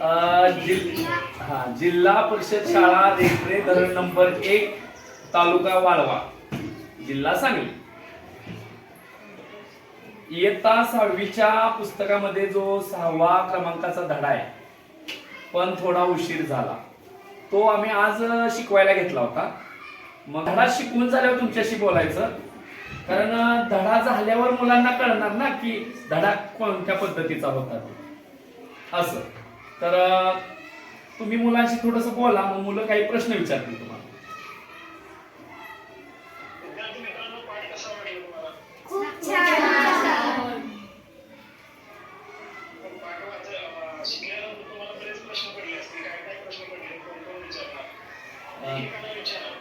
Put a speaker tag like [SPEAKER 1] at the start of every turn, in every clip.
[SPEAKER 1] हा जिल्हा परिषद शाळा देखरे धरण नंबर एक तालुका वाळवा. जिल्हा सांगली. इयत्ता सहावीच्या पुस्तकामध्ये जो सहावा क्रमांकाचा धडा आहे पण थोडा उशीर झाला. तो आम्ही आज शिकवायला घेतला होता. मग धडा शिकवून झाल्यावर तुमच्याशी बोलायचं. कारण धडा झाल्यावर मुलांना कळणार ना की धडा कोणत्या पद्धतीचा होता तो. असं. तर तुम्ही मुलांशी थोडस बोला मग मुलं काही प्रश्न विचारतील तुम्हाला.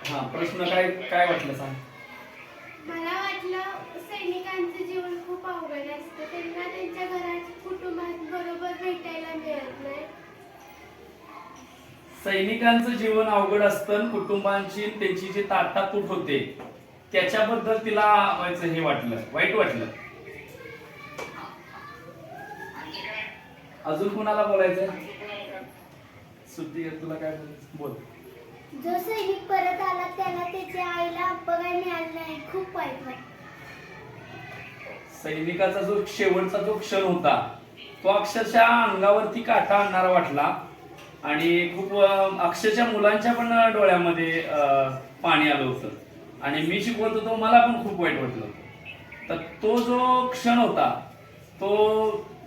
[SPEAKER 1] हा प्रश्न काय काय वाटलं सांग.
[SPEAKER 2] मला वाटलं सैनिकांचं जीवन खूप अवघड असतं त्यांना त्यांच्या घरात कुटुंबात बरोबर भेटायला मिळत नाही.
[SPEAKER 1] सैनिकांचं जीवन अवघड असतं कुटुंबांची त्यांची जी ताटातूट होते त्याच्याबद्दल तिला व्हायचं हे वाटलं वाईट वाटलं. अजून कुणाला बोलायचं सुट्टी तुला काय बोलायचं? बोल.
[SPEAKER 2] जो सैनिक परत आला त्याला त्याच्या आईला मिळालं नाही खूप वाईट
[SPEAKER 1] सैनिकाचा जो शेवटचा जो क्षण होता तो अक्षरशः अंगावरती काटा आणणारा वाटला. आणि खूप अक्षरशः मुलांच्या पण डोळ्यामध्ये पाणी आलं होतं. आणि मी शिकवत होतो मला पण खूप वाईट वाटलं होतं. तर तो जो क्षण होता तो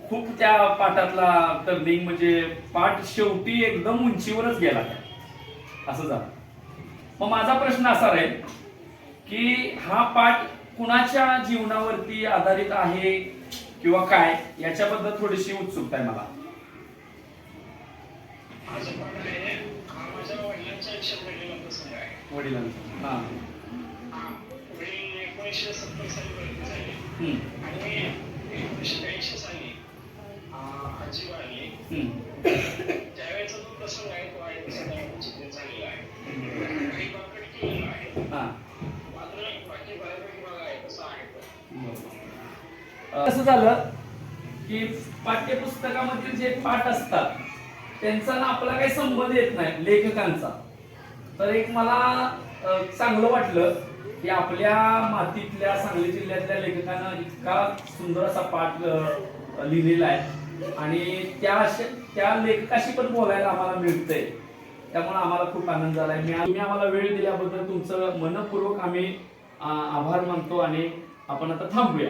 [SPEAKER 1] खूप त्या पाठातला टर्निंग म्हणजे पाठ शेवटी एकदम उंचीवरच गेला. असं झालं. मग माझा प्रश्न असा राहील की हा पाठ कुणाच्या जीवनावरती आधारित आहे? किंवा काय याच्याबद्दल थोडीशी उत्सुकता आहे मला.
[SPEAKER 3] हा
[SPEAKER 1] वडिलांचा. हा.
[SPEAKER 3] एकोणीसशे सत्तर साली. आणि एकोणीसशे ब्याऐंशी साली अं, आजी वारली
[SPEAKER 1] हम्म.
[SPEAKER 3] त्यावेळेचा जो प्रसंग आहे तो आहे प्रसंगामध्ये चित्रित झालेला आहे. काही भाग कट केलेला आहे
[SPEAKER 1] हा
[SPEAKER 3] मात्र बाकी बऱ्यापैकी भाग आहे तसा आहे तो.
[SPEAKER 1] अं, कसं झालं की पाठ्यपुस्तकामधील जे पाठ असतात त्यांचा ना आपला काही संबंध येत नाही लेखकांचा. तर एक मला चांगलं वाटलं की आपल्या मातीतल्या सांगली जिल्ह्यातल्या लेखकानं इतका सुंदर असा पाठ लिहिलेला आहे. आणि त्या त्या लेखकाशी पण बोलायला आम्हाला मिळतंय. त्यामुळे आम्हाला खूप आनंद झालाय. मी तुम्ही आम्हाला वेळ दिल्याबद्दल तुमचं मनपूर्वक आम्ही आभार मानतो आणि आपण आता थांबूया.